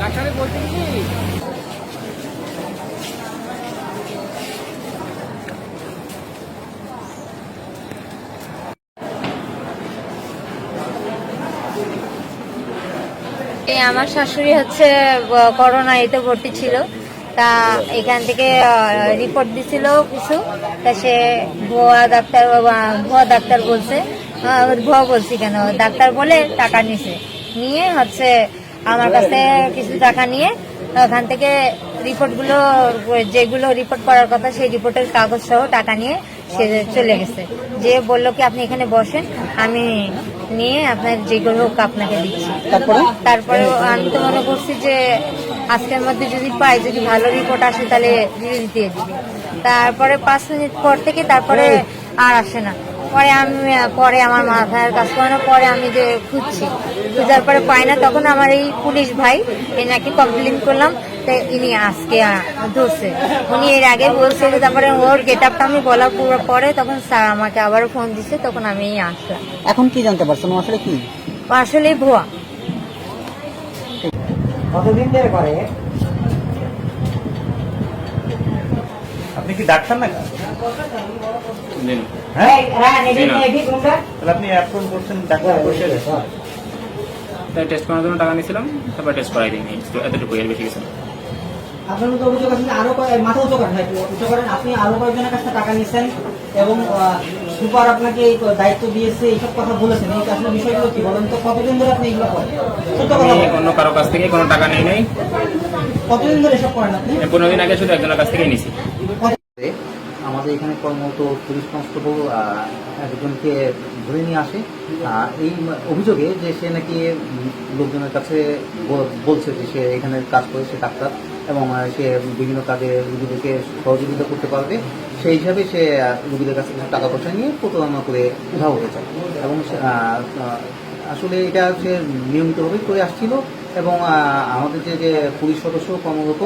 ডাক্তারে বলতে কি? আমার শাশুড়ি হচ্ছে করোনা এতে ভর্তি ছিল। তা এখান থেকে রিপোর্ট দিছিল কিছু। তা সে ভুয়া ডাক্তার ভুয়া ডাক্তার বলছে। ভুয়া বলছি কেন? ডাক্তার বলে টাকা নিছে। নিয়ে হচ্ছে আমার কাছে কিছু টাকা নিয়ে ওখান থেকে রিপোর্টগুলো যেগুলো রিপোর্ট করার কথা সেই রিপোর্টের কাগজ সহ টাকা নিয়ে সে চলে গেছে। যে বলল কি আপনি এখানে বসেন আমি নিয়ে আপনার যেগুলো হোক আপনাকে দিচ্ছি। তারপরে? আমি তো মনে করছি যে আজকের মধ্যে যদি পাই যদি ভালো রিপোর্ট আসে তাহলে রিলিজ দিয়ে দিবি। তারপরে পাঁচ মিনিট পর থেকে তারপরে আর আসে না। পরে আমি পরে আমার মাথার কাজ করে না পরে আমি যে খুঁজছি খুঁজার পরে পাই না তখন আমার এই পুলিশ ভাই এ নাকি কমপ্লেন করলাম তো ইনি আজকে ধরছে। উনি এর আগে বলছে যে তারপরে ওর গেট আপটা আমি বলা পুরো পরে তখন স্যার আমাকে আবারও ফোন দিচ্ছে তখন আমি আসলাম। এখন কি জানতে পারছেন? আসলে কি? আসলে ভুয়া। কতদিন ধরে করে? আপনি কি ডাক্তার নাকি? দিন হ্যাঁ? না। তাহলে আপনি করছেন ডাক্তার বসে তাই টেস্ট করার জন্য টাকা নিয়েছিলাম তারপর টেস্ট করাই দিইনি। তো এতটুকু এর বেশি কিছু আপনার মতো অভিযোগ আছে যে আরও মাথা উঁচু করেন উঁচু করেন। আপনি আরও কয়েকজনের কাছে টাকা নিয়েছেন এবং সুপার আপনাকে এই দায়িত্ব দিয়েছে এইসব কথা বলেছেন। এই আসলে বিষয়গুলো কি বলেন তো? কতদিন ধরে আপনি এগুলো করেন? সত্য কথা অন্য কারও কাছ থেকে কোনো টাকা নিই নাই। কতদিন ধরে এসব করেন আপনি? পনেরো দিন আগে শুধু একজনের কাছ থেকে নিছি আমাদের এখানে কর্মরত পুলিশ কনস্টেবল একজনকে ধরে নিয়ে আসে। এই অভিযোগে যে সে নাকি লোকজনের কাছে বলছে যে সে এখানে কাজ করে, সে ডাক্তার এবং সে বিভিন্ন কাজে রুগীদেরকে সহযোগিতা করতে পারবে। সেই হিসাবে সে রুগীদের কাছে টাকা পয়সা নিয়ে প্রতারণা করে উধাও হতে চায় এবং আসলে এটা সে নিয়মিতভাবে করে আসছিল। এবং আমাদের যে যে পুলিশ সদস্য কর্মরত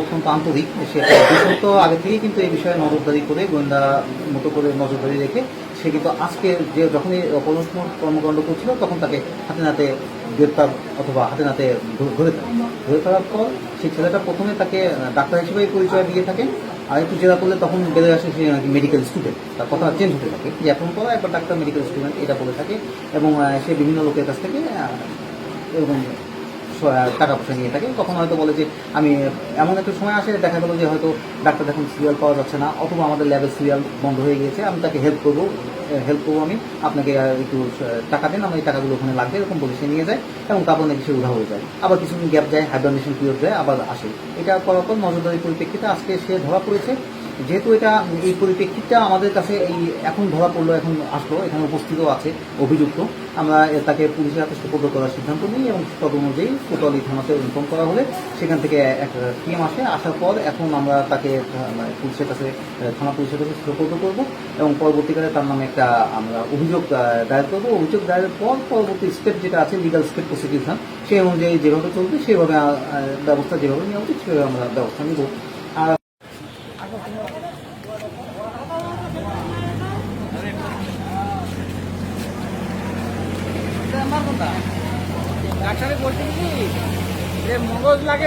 অত্যন্ত আন্তরিক, সে দুই আগে থেকেই কিন্তু এই বিষয়ে নজরদারি করে, গোয়েন্দা মতো করে নজরদারি রেখে, সে কিন্তু আজকে যে যখনই অপরাধ কর্মকাণ্ড করছিল, তখন তাকে হাতে নাতে গ্রেপ্তার অথবা হাতে নাতে ধরে ফেলে। ধরে ফেলার পর সেই ছেলেটা প্রথমে তাকে ডাক্তার হিসেবেই পরিচয় দিয়ে থাকে, আর একটু জেরা করলে তখন বেড়ে আসে সে নাকি মেডিকেল স্টুডেন্ট তার কথা চেঞ্জ হতে থাকে। যে এখন পর একবার ডাক্তার মেডিকেল স্টুডেন্ট এটা বলে থাকে, এবং সে বিভিন্ন লোকের কাছ থেকে এরকম টাকা পয়সা নিয়ে থাকে। তখন হয়তো বলে যে, আমি এমন একটা সময় আসে, দেখা গেলো যে হয়তো ডাক্তার এখন সিরিয়াল পাওয়া যাচ্ছে না, অথবা আমাদের ল্যাবের সিরিয়াল বন্ধ হয়ে গিয়েছে, আমি তাকে হেল্প করব হেল্প করব আমি। আপনাকে একটু টাকা দেন, আমার এই টাকাগুলো ওখানে লাগবে। এরকম সে নিয়ে যায় এবং তারপর নাকি সে উধা হয়ে যায়। আবার কিছুদিন গ্যাপ যায় হাইবারনেশন পিরিয়ড যায়, আবার আসে। এটা করার পর নজরদারির পরিপ্রেক্ষিতে আজকে সে ধরা পড়েছে। যেহেতু এটা এই পরিপ্রেক্ষিতটা আমাদের কাছে এই এখন ধরা পড়ল, এখন আসলো, এখানে উপস্থিতও আছে অভিযুক্ত। আমরা তাকে পুলিশের হাতে সুপর্দ করার সিদ্ধান্ত নিই এবং তদ অনুযায়ী কোতোয়ালি থানাতে ইনফর্ম করা হলে সেখান থেকে একটা টিম আসে। আসার পর এখন আমরা তাকে মানে পুলিশের কাছে, থানা পুলিশের কাছে সুপর্দ করব এবং পরবর্তীকালে তার নামে একটা আমরা অভিযোগ দায়ের করব। অভিযোগ দায়েরের পর পরবর্তী স্টেপ যেটা আছে লিগাল স্টেপ প্রসিকিউশন সেই অনুযায়ী যেভাবে চলবে, সেভাবে ব্যবস্থা যেভাবে নেওয়া উচিত, সেভাবে আমরা ব্যবস্থা নিব। ডাক্তারে বলছি যে মগজ লাগে